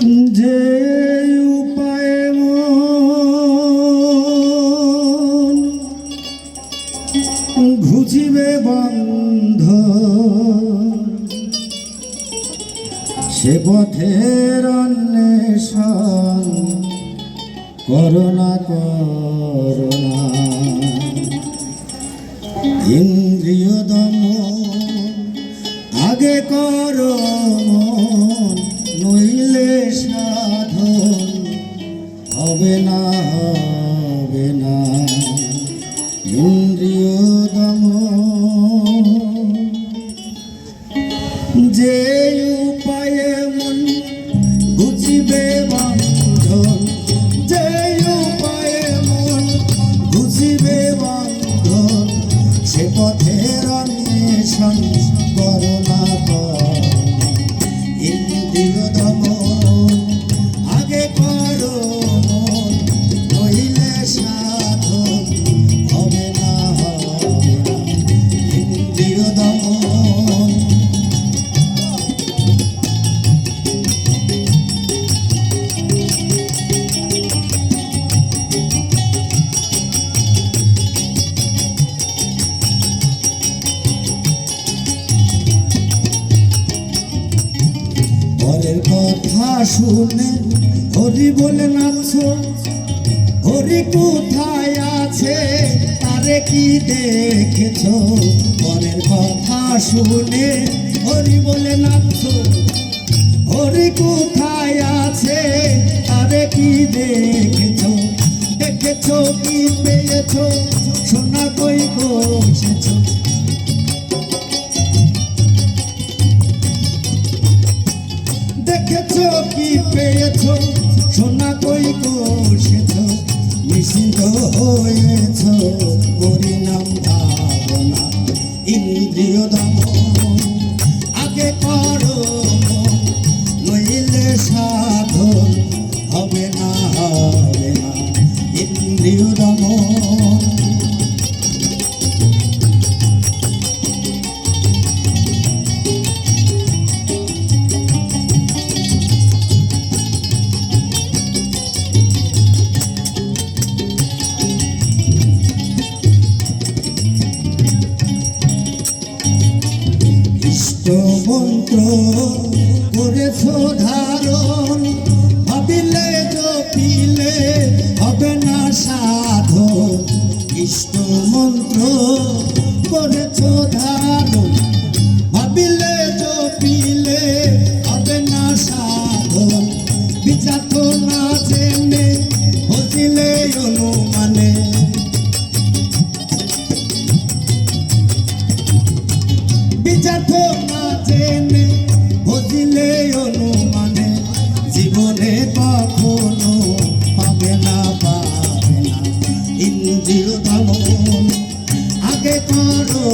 যে উপায়ে ঘুচিবে বন্ধ সে পথের অন্বেষণ করোনা করোনা। ইন্দ্রিয় দম আগে করো নইলে সাধন হবে না হবে না। ইন্দ্রিয় দম। যে উপায়ে মন বুঝিবে বন্ধন পরের কথা শুনে হরি বলে নাচ হরি কোথায় আছে? তারে কি দেখেছ? পরের কথা শুনে হরি বলে নাচ হরি কোথায় আছে? তারে কি দেখেছ? দেখেছ কি পেয়েছ? সোনা কই বসেছ? কি পেয়েছ? সোনা কই বসেছ নিশ্চিন্ত হয়েছ মন্ত্র করেছ ভাবিলে হবে না সাধন। ইষ্ট মন্ত্র ভাবিলে হবে না সাধন। বিচার তো না জেনে, বুঝিলে অনুমানে। বিচার তো না জেনে, বুঝিলে অনুমানে, জীবনে কখনো পাবে না পাবে না। ইন্দ্রিয় দমন আগে করো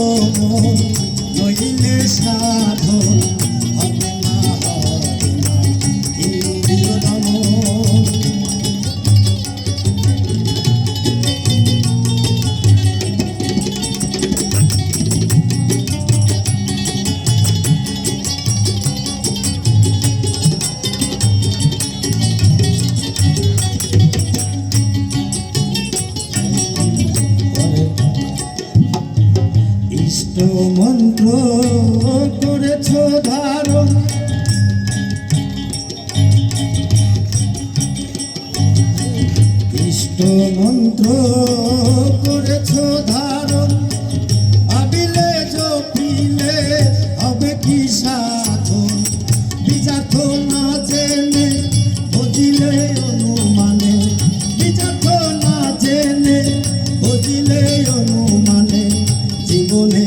নইলে সাধন কৃষ্ণ মন্ত্র করেছ ধারণ। কৃষ্ণ মন্ত্র করেছ ধারণ। আবিলে জপিলে হবে কি সাধন? বিজাত না জেনে বুঝিলে অনুমানে। বিজাত না জেনে বুঝিলে অনুমানে। জীবনে